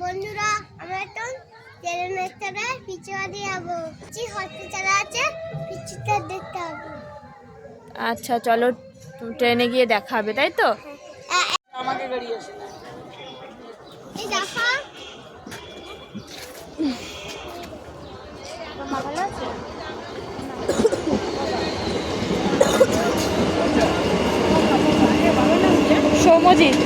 বন্ধুরা আমরা এখন ট্রেনের স্টেশনে পিছু দিয়ে যাব। কি হসপিটাল আছে পিছুটা দেখতে হবে। আচ্ছা চলো ট্রেনে গিয়ে দেখা হবে তাই তো? আমাকে গাড়ি আসে এই দেখো। মা ভালো আছে সৌমজিৎ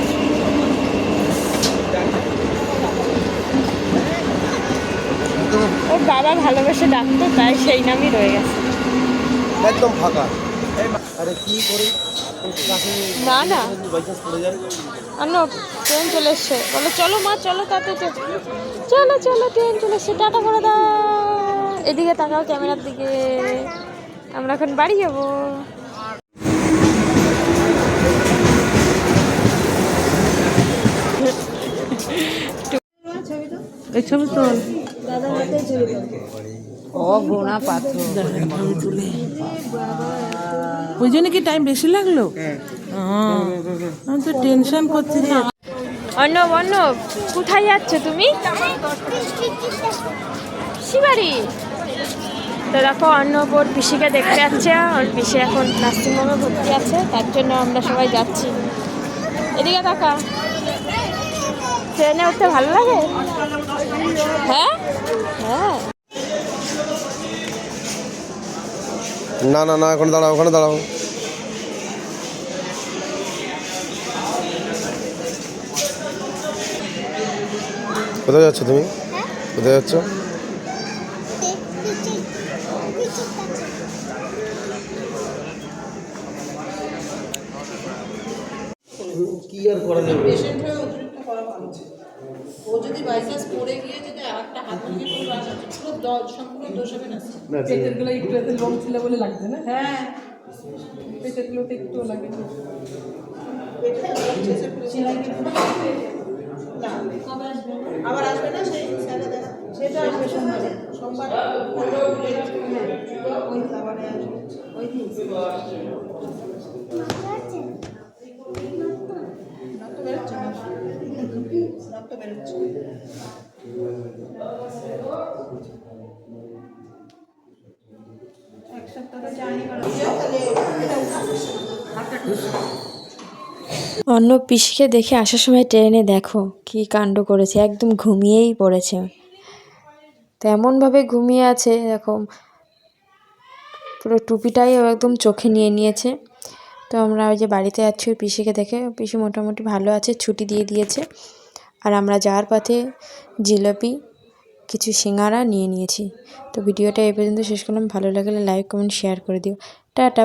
ওর বাবা ভালোবেসে ডাকতো তাই সেই নামই রয়ে গেছে। একদম ফাঁকা। আরে কি করি? না না। বাইচান্স পড়ে যায়। অন্য ট্রেন চলে এসছে। বলো চলো মা চলো তাতে চলো। চলো ট্রেন চলে এসছে। টাটা করে দাও। এদিকে তাকাও ক্যামেরার দিকে। আমরা এখন বাড়ি যাব। এই ছবি তোল। ও পাথর। ওই জন্য কি টাইম বেশি লাগল? আমি তো টেনশন করছি অর্ণব অর্ণব কোথায় যাচ্ছ তুমি? শিবাড়ি তো দেখো অর্ণব ওর পিসিকে দেখতে যাচ্ছে ওর পিসি এখন নার্সিংহোমে ভর্তি আছে তার জন্য আমরা সবাই যাচ্ছি। এদিকে তাকা ট্রেনে উঠতে ভালো লাগে? হ্যাঁ? হ্যাঁ। না না না এখন দাঁড়াও ওখানে দাঁড়াও। কোথায় যাচ্ছ তুমি? কোথায় যাচ্ছ? কি আর করা যাবে? ও যদি বাইচান্স পড়ে গিয়ে যদি হাত ভেঙে পড়ে আসে পুরো দ- সম্পূর্ণ দোষ হবে না পেটেরগুলো একটু এতে লং ছিল বলে লাগছে না? হ্যাঁ। একটু লাগে না। আবার আসবে না সেই সেটা আসবে সোমবারে। সোমবার ওই খাবারে আসবে। ওই দিন। না রক্ত বেরোচ্ছে তো অন্য পিসিকে দেখে আসার সময় ট্রেনে দেখো, কি কাণ্ড করেছে, একদম ঘুমিয়েই পড়েছে। তেমনভাবে ঘুমিয়ে আছে এরকম পুরো টুপিটাই একদম চোখে নিয়ে নিয়েছে। তো আমরা ওই যে বাড়িতে যাচ্ছি ওই পিসিকে দেখে, পিসি মোটামুটি ভালো আছে, ছুটি দিয়ে দিয়েছে। আর আমরা যাওয়ার পথে জিলাপি, কিছু সিঙ্গারা নিয়ে নিয়েছি। তো ভিডিওটা এই পর্যন্ত শেষ করলাম। ভালো লাগলে লাইক কমেন্ট শেয়ার করে দিও। টাটা।